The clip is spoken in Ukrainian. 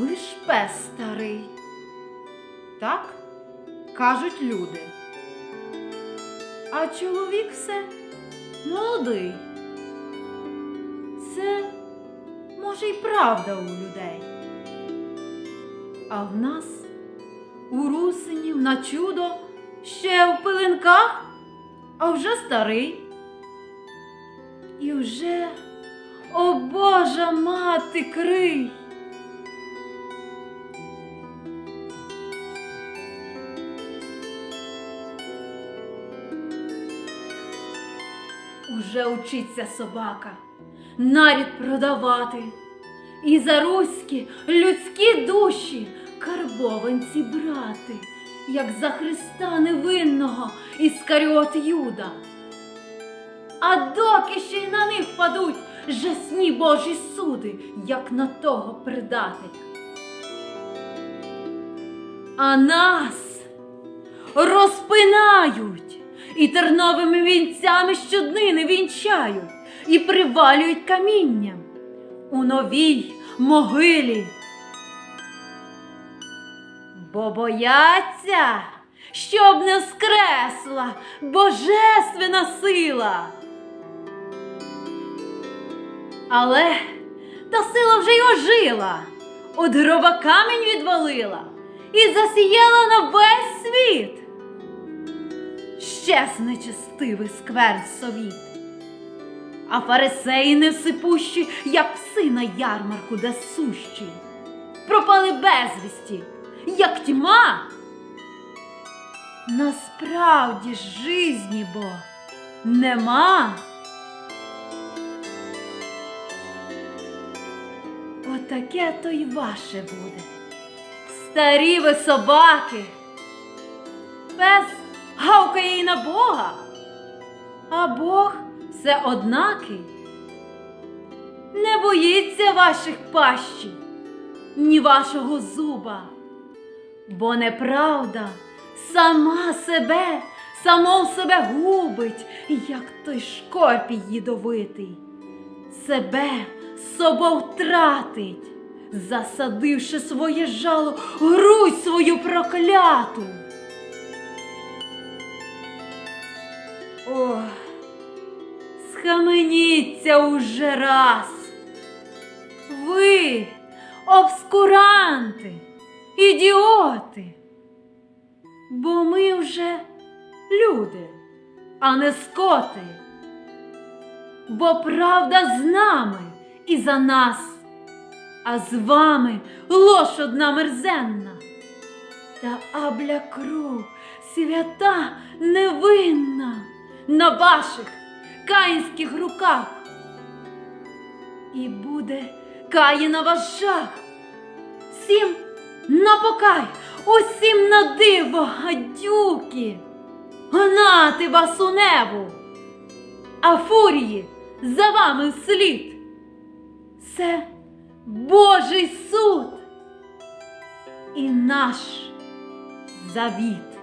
лиш пес старий. Так кажуть люди. А чоловік все молодий. Це може й правда у людей. А в нас у русинів на чудо ще в пилинках, а вже старий. І вже, о Божа мати, крий. Уже учиться собака, нарід продавати, і за руські людські душі карбованці брати, як за Христа невинного Іскаріот Юда. А доки ще й на них падуть жасні Божі суди, як на того предателя. А нас розпинають і терновими вінцями щоднини вінчають і привалюють камінням у новій могилі. Бо бояться, щоб не скресла божественна сила. Але та сила вже й ожила, от гроба камінь відвалила і засіяла на весь світ. Щез нечестивий скверн совіт. А фарисеї невсипущі, як пси на ярмарку, де сущі, пропали безвісті, як тьма. Насправді ж жизні бо нема. Отаке то й ваше буде. Старі ви собаки. Пес гавкає й на Бога, а Бог все однакий. Не боїться ваших пащів, ні вашого зуба, бо неправда сама себе, самов себе губить, як той шкопій їдовитий, себе собою втратить, засадивши своє жало, грудь свою прокляту. Ох, схаменіться уже раз. Ви, обскуранти, ідіоти, бо ми вже люди, а не скоти. Бо правда з нами і за нас, а з вами лош одна мерзенна. Та абля кров свята невинна на ваших каїнських руках. І буде каїна ваш жах. Всім на покай, усім на диво, гадюки, гнати вас у небо, а фурії за вами вслід. Це Божий суд і наш завіт.